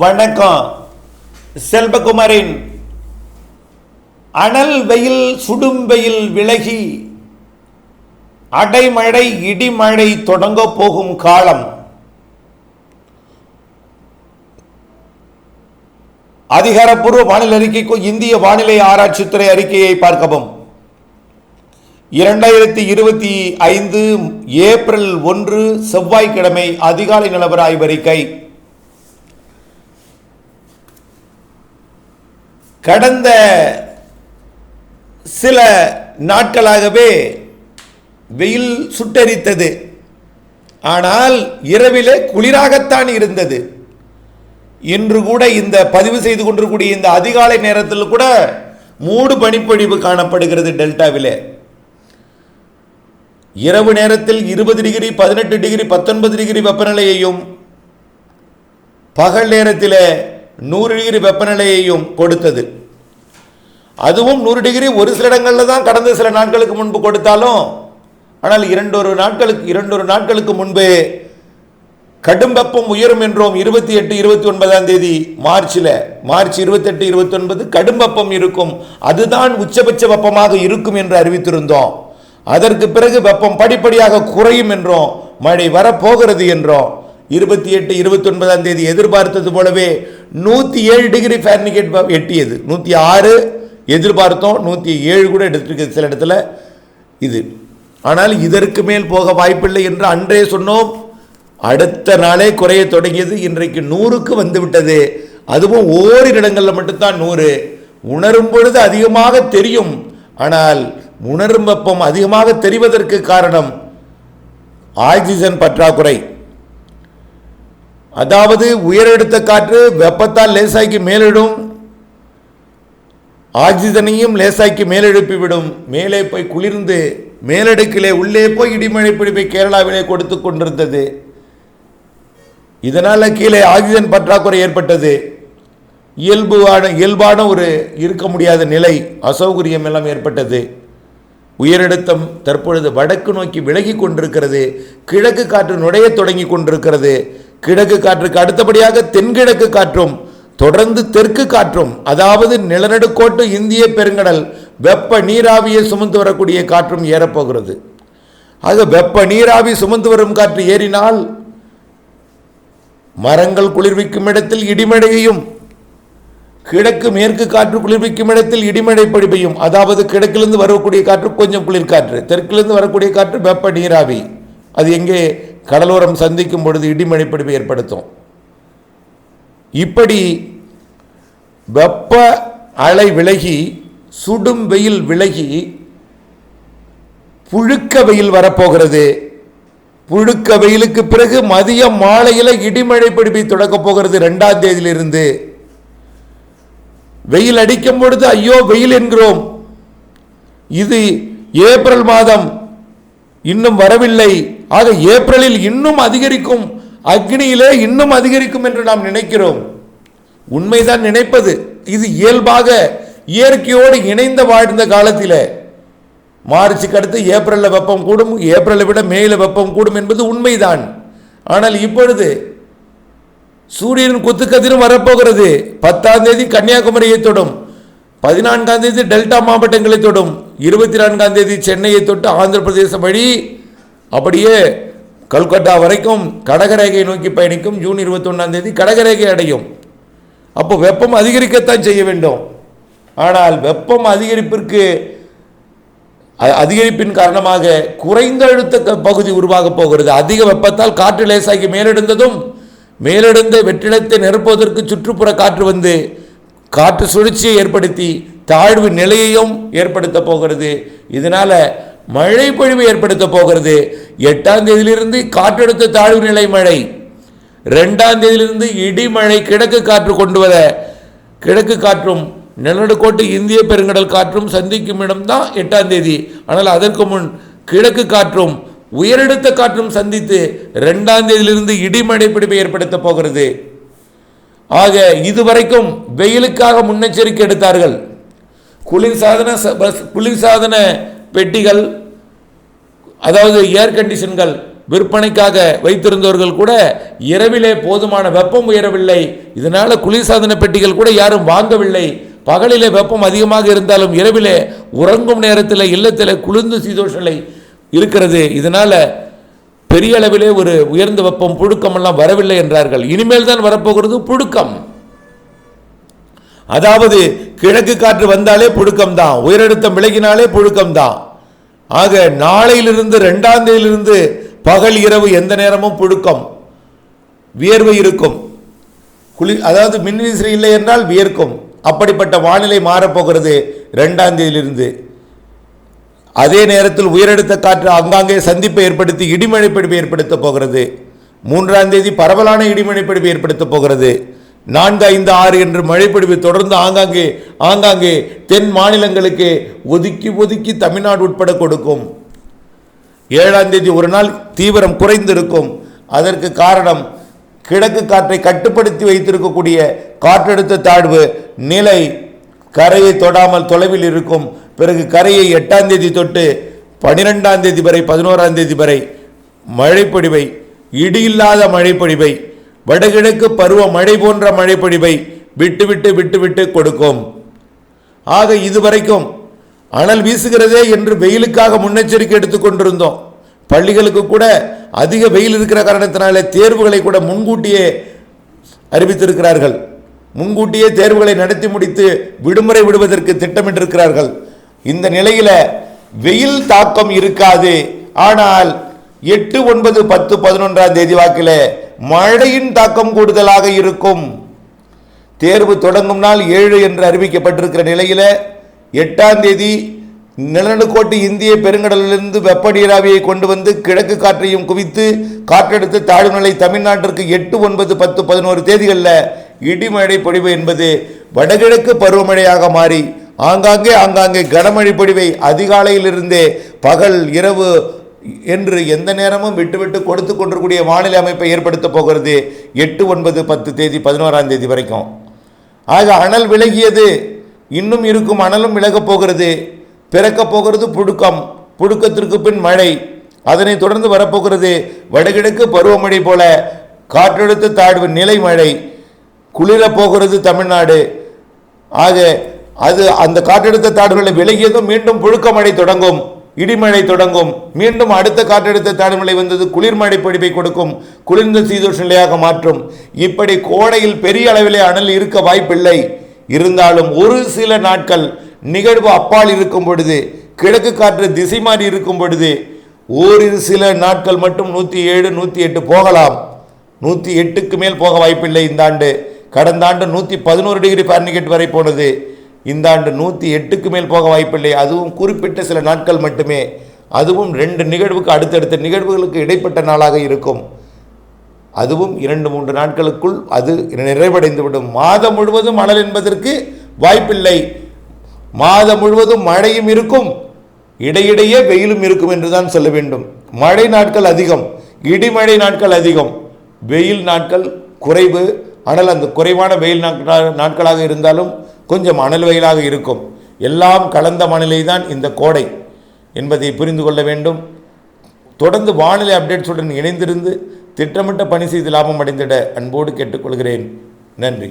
வணக்கம். செல்வகுமாரின் அனல் வெயில் சுடும் வெயில் விலகி அடைமழை இடிமழை தொடங்க போகும் காலம். அதிகாரப்பூர்வ வானிலை அறிக்கைக்கு இந்திய வானிலை ஆராய்ச்சித்துறை அறிக்கையை பார்க்கவும். இரண்டாயிரத்தி இருபத்தி ஐந்து ஏப்ரல் ஒன்று செவ்வாய்க்கிழமை அதிகாலை நிலவர ஆய்வறிக்கை கடந்த சில நாட்களாகவே வெயில் சுட்டரித்தது. ஆனால் இரவிலே குளிராகத்தான் இருந்தது. இன்று கூட இந்த பதிவு செய்து கொண்டிருக்கூடிய இந்த அதிகாலை நேரத்தில் கூட மூடு பனிப்பொழிவு காணப்படுகிறது டெல்டாவிலே. இரவு நேரத்தில் இருபது டிகிரி பதினெட்டு டிகிரி பத்தொன்பது டிகிரி வெப்பநிலையையும் பகல் நேரத்தில் நூறு டிகிரி வெப்பநிலையையும் கொடுத்தது. அதுவும் நூறு டிகிரி ஒரு சில இடங்களில் தான் கடந்த சில நாட்களுக்கு முன்பு கொடுத்தாலும் ஆனால் இரண்டொரு நாட்களுக்கு இரண்டொரு நாட்களுக்கு முன்பே கடும் வெப்பம் உயரும் என்றோம் இருபத்தி எட்டு இருபத்தி ஒன்பதாம் தேதி மார்ச்சில். மார்ச் இருபத்தெட்டு இருபத்தி ஒன்பது கடும் வெப்பம் இருக்கும். அதுதான் உச்சபட்ச வெப்பமாக இருக்கும் என்று அறிவித்திருந்தோம். அதற்கு பிறகு வெப்பம் படிப்படியாக குறையும் என்றோம். மழை வரப்போகிறது என்றோம். இருபத்தி எட்டு இருபத்தி ஒன்பதாம் தேதி எதிர்பார்த்தது போலவே நூற்றி ஏழு டிகிரி ஃபேர்னிகேட் எட்டியது. நூற்றி ஆறு எதிர்பார்த்தோம் நூற்றி ஏழு கூட எடுத்துருக்கு சில இடத்துல. இது. ஆனால் இதற்கு மேல் போக வாய்ப்பில்லை என்று அன்றே சொன்னோம். அடுத்த நாளே குறைய தொடங்கியது. இன்றைக்கு நூறுக்கு வந்துவிட்டது. அதுவும் ஓரிரு இடங்களில் மட்டும்தான் நூறு. உணரும் பொழுது அதிகமாக தெரியும். ஆனால் உணரும் வெப்பம் அதிகமாக தெரிவதற்கு காரணம் ஆக்சிஜன் பற்றாக்குறை. அதாவது உயரெடுத்த காற்று வெப்பத்தால் லேசாக்கி மேலிடும் ஆக்சிஜனையும் லேசாக்கி மேலெழுப்பிவிடும். மேலே போய் குளிர்ந்து மேலடுக்கிலே உள்ளே போய் இடிமழை பிடிப்பை கேரளாவிலே கொடுத்து கொண்டிருந்தது. இதனால் கீழே ஆக்சிஜன் பற்றாக்குறை ஏற்பட்டது. இயல்புவான இயல்பான ஒரு இருக்க முடியாத நிலை அசௌகரியம் எல்லாம் ஏற்பட்டது. உயரழுத்தம் தற்பொழுது வடக்கு நோக்கி விலகி கொண்டிருக்கிறது. கிழக்கு காற்று நுழைய தொடங்கி கொண்டிருக்கிறது. கிழக்கு காற்றுக்கு அடுத்தபடியாக தென்கிழக்கு காற்றும் தொடர்ந்து தெற்கு காற்றும் அதாவது நிலநடுக்கோட்டு இந்திய பெருங்கடல் வெப்ப நீராவியை சுமந்து வரக்கூடிய காற்றும் ஏறப்போகிறது. ஆக வெப்ப நீராவி சுமந்து வரும் காற்று ஏறினால் மரங்கள் குளிர்விக்கும் இடத்தில் இடிமழையையும் கிழக்கு மேற்கு காற்று குளிர்விக்கும் இடத்தில் இடிமழை பொழிவையும் அதாவது கிழக்கிலிருந்து வரக்கூடிய காற்று கொஞ்சம் குளிர்காற்று தெற்கிலிருந்து வரக்கூடிய காற்று வெப்ப நீராவி. அது எங்கே? கடலோரம் சந்திக்கும் பொழுது இடிமழை ஏற்படுத்தும். இப்படி வெப்ப அலை விலகி சுடும் வெயில் விலகி புழுக்க வெயில் வரப்போகிறது. புழுக்க வெயிலுக்கு பிறகு மதியம் மாலையில் இடிமழை பிடிப்பை தொடக்கப் போகிறது ரெண்டாம் தேதியிலிருந்து. வெயில் அடிக்கும் பொழுது ஐயோ வெயில் என்கிறோம். இது ஏப்ரல் மாதம். இன்னும் வரவில்லை. ஆக ஏப்ரலில் இன்னும் அதிகரிக்கும் அக்னியிலே இன்னும் அதிகரிக்கும் என்று நாம் நினைக்கிறோம். உண்மைதான் நினைப்பது. இது இயல்பாக இயற்கையோடு இணைந்த வாழ்ந்த காலத்தில். மார்ச்சுக்கு அடுத்து ஏப்ரலில் வெப்பம் கூடும் ஏப்ரலை விட மேல வெப்பம் கூடும் என்பது உண்மைதான். ஆனால் இப்பொழுது சூரியன் குத்துக்கதிரும் வரப்போகிறது. பத்தாம் தேதி கன்னியாகுமரியை தொடும் பதினான்காம் தேதி டெல்டா மாவட்டங்களை தொடும் இருபத்தி நான்காம் தேதி சென்னையை தொட்டு ஆந்திர பிரதேசம் வழி அப்படியே கல்கட்டா வரைக்கும் கடகரேகையை நோக்கி பயணிக்கும் ஜூன் இருபத்தொன்னாம் தேதி கடகரேகை அடையும். அப்போ வெப்பம் அதிகரிக்கத்தான் செய்ய வேண்டும். ஆனால் வெப்பம் அதிகரிப்பிற்கு அ- அதிகரிப்பின் காரணமாக குறைந்த அழுத்த பகுதி உருவாகப் போகிறது. அதிக வெப்பத்தால் காற்று லேசாகி மேலெடுந்ததும் மேலெடுந்த வெற்றிடத்தை நிரப்புவதற்கு சுற்றுப்புற காற்று வந்து காற்று சுழற்சியை ஏற்படுத்தி தாழ்வு நிலையையும் ஏற்படுத்த போகிறது. இதனால் மழை பொழிவு ஏற்படுத்த போகிறது. எட்டாம் தேதியிலிருந்து காற்றழுத்த தாழ்வு நிலை மழை. ரெண்டாம் தேதியிலிருந்து இடிமழை கிழக்கு காற்று கொண்டு வர. கிழக்கு காற்றும் நிலநடுக்கோட்டு இந்திய பெருங்கடல் காற்றும் சந்திக்கும் இடம்தான் எட்டாம் தேதி. ஆனால் அதற்கு முன் கிழக்கு காற்றும் உயரடுத்த காற்றும் சந்தித்து ரெண்டாம் தேதியிலிருந்து இடிமழை பிடிப்பை ஏற்படுத்த போகிறது. ஆக இதுவரைக்கும் வெயிலுக்காக முன்னெச்சரிக்கை எடுத்தார்கள். குளிர்சாதன குளிர்சாதன பெட்டிகள் அதாவது ஏர் கண்டிஷன்கள் விற்பனைக்காக வைத்திருந்தவர்கள் கூட இரவிலே போதுமான வெப்பம் உயரவில்லை. இதனால் குளிர்சாதன பெட்டிகள் கூட யாரும் வாங்கவில்லை. பகலிலே வெப்பம் அதிகமாக இருந்தாலும் இரவிலே உறங்கும் நேரத்தில் இல்லத்தில் குளிர்ந்து சீதோஷலை இருக்கிறது. இதனால் பெரிய அளவிலே ஒரு உயர்ந்த வெப்பம் புழுக்கமெல்லாம் வரவில்லை என்றார்கள். இனிமேல் தான் வரப்போகிறது புழுக்கம். அதாவது கிழக்கு காற்று வந்தாலே புழுக்கம் தான் உயரழுத்தம் விலகினாலே புழுக்கம் தான் ஆக நாளையிலிருந்து ரெண்டாம் தேதியிலிருந்து பகல் இரவு எந்த நேரமும் புழுக்கம் வியர்வை இருக்கும். குளி அதாவது மின்விசிறி இல்லை என்றால் வியர்க்கும். அப்படிப்பட்ட வானிலை மாறப்போகிறது ரெண்டாம் தேதியிலிருந்து. அதே நேரத்தில் உயரழுத்த காற்று அங்காங்கே சந்திப்பை ஏற்படுத்தி இடிமழை பிடிப்பு ஏற்படுத்த போகிறது. மூன்றாம் தேதி பரவலான இடிமழை பிடிப்பு ஏற்படுத்த போகிறது. நான்கு ஐந்து ஆறு என்று மழைப்பொழிவு தொடர்ந்து ஆங்காங்கே ஆங்காங்கே தென் மாநிலங்களுக்கு ஒதுக்கி ஒதுக்கி தமிழ்நாடு உட்பட கொடுக்கும். ஏழாம் தேதி ஒரு நாள் தீவிரம் குறைந்திருக்கும். அதற்கு காரணம் கிழக்கு காற்றை கட்டுப்படுத்தி வைத்திருக்கக்கூடிய காற்றழுத்த தாழ்வு நிலை கரையை தொடாமல் தொலைவில் இருக்கும். பிறகு கரையை எட்டாம் தேதி தொட்டு பனிரெண்டாம் தேதி வரை பதினோராம் தேதி வரை மழைப்பொழிவை இடியில்லாத மழைப்பொழிவை வடகிழக்கு பருவ மழை போன்ற மழைப்பொழிவை விட்டுவிட்டு விட்டுவிட்டு கொடுக்கும். ஆக இதுவரைக்கும் அனல் வீசுகிறதே என்று வெயிலுக்காக முன்னெச்சரிக்கை எடுத்துக்கொண்டிருந்தோம் பள்ளிகளுக்கு கூட அதிக வெயில் இருக்கிற காரணத்தினாலே தேர்வுகளை கூட முன்கூட்டியே அறிவித்திருக்கிறார்கள். முன்கூட்டியே தேர்வுகளை நடத்தி முடித்து விடுமுறை விடுவதற்கு திட்டமிட்டிருக்கிறார்கள். இந்த நிலையில் வெயில் தாக்கம் இருக்காது. ஆனால் எட்டு ஒன்பது பத்து பதினொன்றாம் தேதி வாக்கில் மழையின் தாக்கம் கூடுதலாக இருக்கும். தேர்வு தொடங்கும் நாள் ஏழு என்று அறிவிக்கப்பட்டிருக்கிற நிலையில் எட்டாம் தேதி நிலநடுக்கோட்டு இந்திய பெருங்கடலிலிருந்து வெப்ப நீராவியை கொண்டு வந்து கிழக்கு காற்றையும் குவித்து காற்றெடுத்து தாழ்வுநிலை தமிழ்நாட்டிற்கு எட்டு ஒன்பது பத்து பதினோரு தேதிகளில் இடிமழை பொழிவு என்பது வடகிழக்கு பருவமழையாக மாறி ஆங்காங்கே ஆங்காங்கே கனமழை பொழிவை அதிகாலையிலிருந்தே பகல் இரவு என்று எந்த நேரமும் விட்டுவிட்டு கொடுத்து கொண்டிருக்கூடிய வானிலை அமைப்பை ஏற்படுத்த போகிறது எட்டு ஒன்பது பத்து தேதி பதினோராம் தேதி வரைக்கும். ஆக அனல் விலகியது இன்னும் இருக்கும் அனலும் விலகப் போகிறது. பிறக்கப் போகிறது புழுக்கம் புழுக்கத்திற்கு பின் மழை. அதனை தொடர்ந்து வரப்போகிறது வடகிழக்கு பருவமழை போல காற்றழுத்த தாழ்வு நிலை மழை. குளிரப் போகிறது தமிழ்நாடு. ஆக அது அந்த காற்றழுத்த தாழ்வுகளை விலகியதும் மீண்டும் புழுக்க மழை தொடங்கும். இடிமழை தொடங்கும். மீண்டும் அடுத்த காற்றழுத்த தாழ்மலை வந்தது குளிர்மழை பொழிவை கொடுக்கும். குளிர்ந்த சீதோஷ நிலையாக மாற்றும். இப்படி கோடையில் பெரிய அளவிலே அனல் இருக்க வாய்ப்பில்லை. இருந்தாலும் ஒரு சில நாட்கள் நிகழ்வு அப்பால் இருக்கும் பொழுது கிழக்கு காற்று திசை மாறி இருக்கும் பொழுது ஓரிரு சில நாட்கள் மட்டும் நூற்றி ஏழு நூற்றி எட்டு போகலாம். நூற்றி எட்டுக்கு மேல் போக வாய்ப்பில்லை இந்த ஆண்டு. கடந்த ஆண்டு நூற்றி பதினோரு டிகிரி ஃபாரன்ஹீட் வரை போனது. இந்த ஆண்டு நூற்றி எட்டுக்கு மேல் போக வாய்ப்பில்லை. அதுவும் குறிப்பிட்ட சில நாட்கள் மட்டுமே. அதுவும் ரெண்டு நிகழ்வுக்கு அடுத்தடுத்த நிகழ்வுகளுக்கு இடைப்பட்ட நாளாக இருக்கும். அதுவும் இரண்டு மூன்று நாட்களுக்குள் அது நிறைவடைந்துவிடும். மாதம் முழுவதும் மணல் என்பதற்கு வாய்ப்பில்லை. மாதம் முழுவதும் மழையும் இருக்கும். இடையிடையே வெயிலும் இருக்கும் என்று தான் சொல்ல வேண்டும். மழை நாட்கள் அதிகம். இடிமழை நாட்கள் அதிகம். வெயில் நாட்கள் குறைவு. ஆனால் அந்த குறைவான வெயில் நாட்களாக இருந்தாலும் கொஞ்சம் அனல் வயலாக இருக்கும். எல்லாம் கலந்த மணலை தான் இந்த கோடை என்பதை புரிந்து கொள்ள வேண்டும். தொடர்ந்து வானிலை அப்டேட்ஸுடன் இணைந்திருந்து திட்டமிட்ட பணி செய்து லாபம் அடைந்திட அன்போடு கேட்டுக்கொள்கிறேன். நன்றி.